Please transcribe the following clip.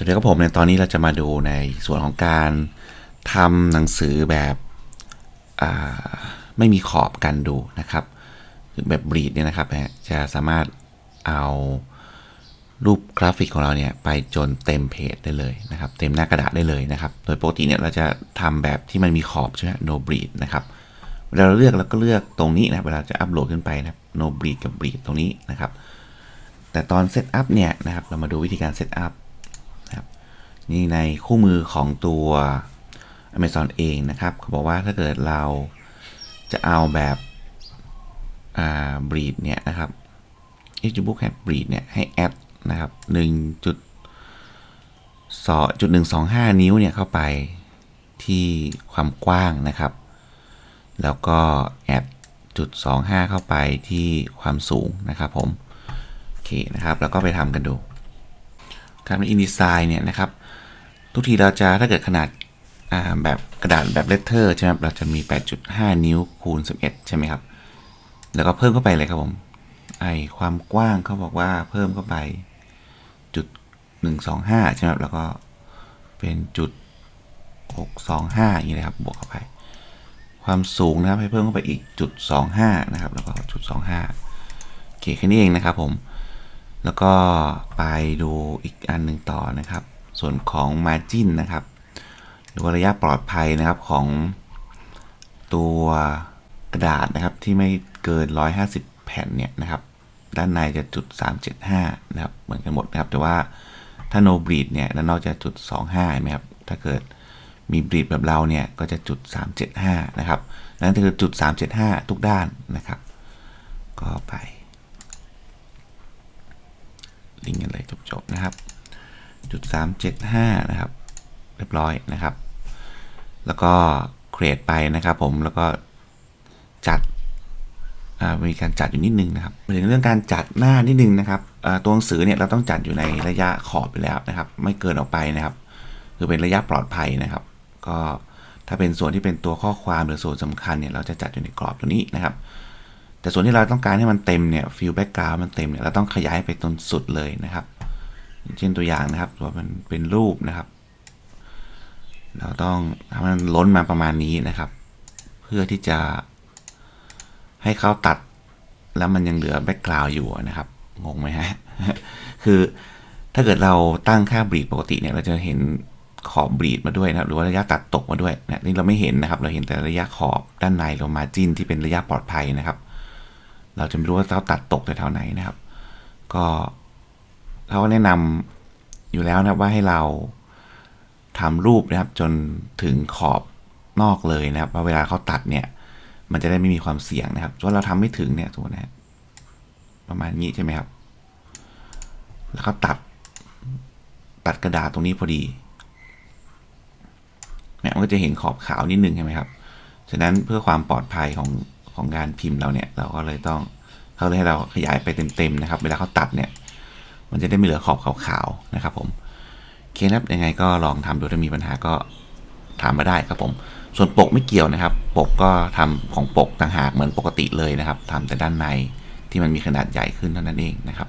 สวัสดีครับผมในตอนนี้เราจะมาดูในส่วนของการทำหนังสือแบบไม่มีขอบกันดูนะครับคือแบบบรีดเนี่ยนะครับจะสามารถเอารูปกราฟิกของเราเนี่ยไปจนเต็มเพจได้เลยนะครับ เต็มหน้ากระดาษได้เลยนะครับ โดยปกติเนี่ยเราจะทำแบบที่มันมีขอบใช่ไหม no bleed นะครับ เวลาเราเลือกเราก็เลือกตรงนี้นะเวลาจะอัปโหลดขึ้นไปนะครับ no bleed กับ bleed ตรงนี้นะครับ แต่ตอนเซตอัพเนี่ยนะครับ เรามาดูวิธีการเซตอัพ นี่ในคู่มือของตัว Amazon เองนะครับเขาบอกว่าถ้าเกิดเราจะเอาแบบอ่า breed เนี่ยนะครับ e d b o o k h a d breed เนี่ยให้แอดนะครับ1จุดสอจุดหนึ่งสองห้านิ้วเนี่ยเข้าไปที่ความกว้างนะครับ แล้วก็แอดจุดสองห้าเข้าไปที่ความสูงนะครับผมโอเคนะครับ แล้วก็ไปทำกันดูการเป็น InDesign เนี่ยนะครับ ทุกทีเราจะถ้าเกิดขนาดาแบบกระดาษแบบเลตเตอร์ใช่ไหมครับเราจะมี 8.5 นิ้วคูณ 11 ใช่ไหมครับ แล้วก็เพิ่มเข้าไปเลยครับผมไอความกว้างเขาบอกว่าเพิ่มเข้าไปจุด 125 ใช่ไหมครับแล้วก็เป็นจุด 625 อย่างนี้เลยครับบวกเข้าไป ความสูงนะครับให้เพิ่มเข้าไปอีกจุด 25 นะครับ แล้วก็จุด 25โอเคแค่นี้เองนะครับผมแล้วก็ไปดูอีกอันหนึ่งต่อนะครับ ส่วนของ Margin นะครับ หรือว่าระยะปลอดภัยนะครับของตัวกระดาษนะครับที่ไม่เกิน 150 แผ่นเนี่ยนะครับ ด้านในจะจุด 375 นะครับ เหมือนกันหมดนะครับ แต่ว่าถ้า no bleed เนี่ยด้านนอกจะจุด 25เห็นไหมครับ ถ้าเกิดมี bleed แบบเราเนี่ยก็จะจุด 375 นะครับ นั่นคือจุด 375 ทุกด้านนะครับ ก็ไปลิงก์กันเลยจบๆนะครับ จุด375นะครับ เรียบร้อยนะครับ แล้วก็ create ไปนะครับผมแล้วก็จัดมีการจัดอยู่นิดนึงนะครับถึงเรื่องการจัดหน้านิดนึงนะครับตัวหนังสือเนี่ยเราต้องจัดอยู่ในระยะขอบไปแล้วนะครับ ไม่เกินออกไปนะครับ คือเป็นระยะปลอดภัยนะครับ ก็ถ้าเป็นส่วนที่เป็นตัวข้อความหรือส่วนสำคัญเนี่ยเราจะจัดอยู่ในกรอบตัวนี้นะครับ แต่ส่วนที่เราต้องการให้มันเต็มเนี่ยฟิลแบ็กกราวมันเต็มเนี่ยเราต้องขยายไปจนสุดเลยนะครับ เช่นตัวอย่างนะครับว่ามันเป็นรูปนะครับ เราต้องทำให้มันล้นมาประมาณนี้นะครับ เพื่อที่จะให้เขาตัด แล้วมันยังเหลือแบ็กกราวอยู่นะครับ งงไหมฮะ คือถ้าเกิดเราตั้งค่าบรีดปกติเนี่ย เราจะเห็นขอบบรีดมาด้วยนะครับ หรือว่าระยะตัดตกมาด้วยนะนี่เราไม่เห็นนะครับ เราเห็นแต่ระยะขอบด้านในเรามาจิ้นที่เป็นระยะปลอดภัยนะครับ เราจะไม่รู้ว่าเขาตัดตกแถวไหนนะครับ ก็ เขาก็แนะนำอยู่แล้วนะครับว่าให้เราทำรูปนะครับจนถึงขอบนอกเลยนะครับว่าเวลาเขาตัดเนี่ย มันจะได้ไม่มีความเสี่ยงนะครับเพราเราทำไม่ถึงเนี่ยสมมตินะประมาณนี้ใช่ไหมครับ แล้วก็ตัด ตัดกระดาษตรงนี้พอดีเนี่ยมันก็จะเห็นขอบขาวนิดนึงใช่ไหมครับ ฉะนั้นเพื่อความปลอดภัยของของการพิมพ์เราเนี่ย เราก็เลยต้องเขาเลยให้เราขยายไปเต็มๆนะครับ เวลาเขาตัดเนี่ย มันจะได้ไม่เหลือขอบขาวๆนะครับผมโอเคนะครับยังไงก็ลองทำดูถ้ามีปัญหาก็ถามมาได้ครับผม ส่วนปกไม่เกี่ยวนะครับ ปกก็ทำของปกต่างหากเหมือนปกติเลยนะครับทำแต่ด้านในที่มันมีขนาดใหญ่ขึ้นเท่านั้นเองนะครับ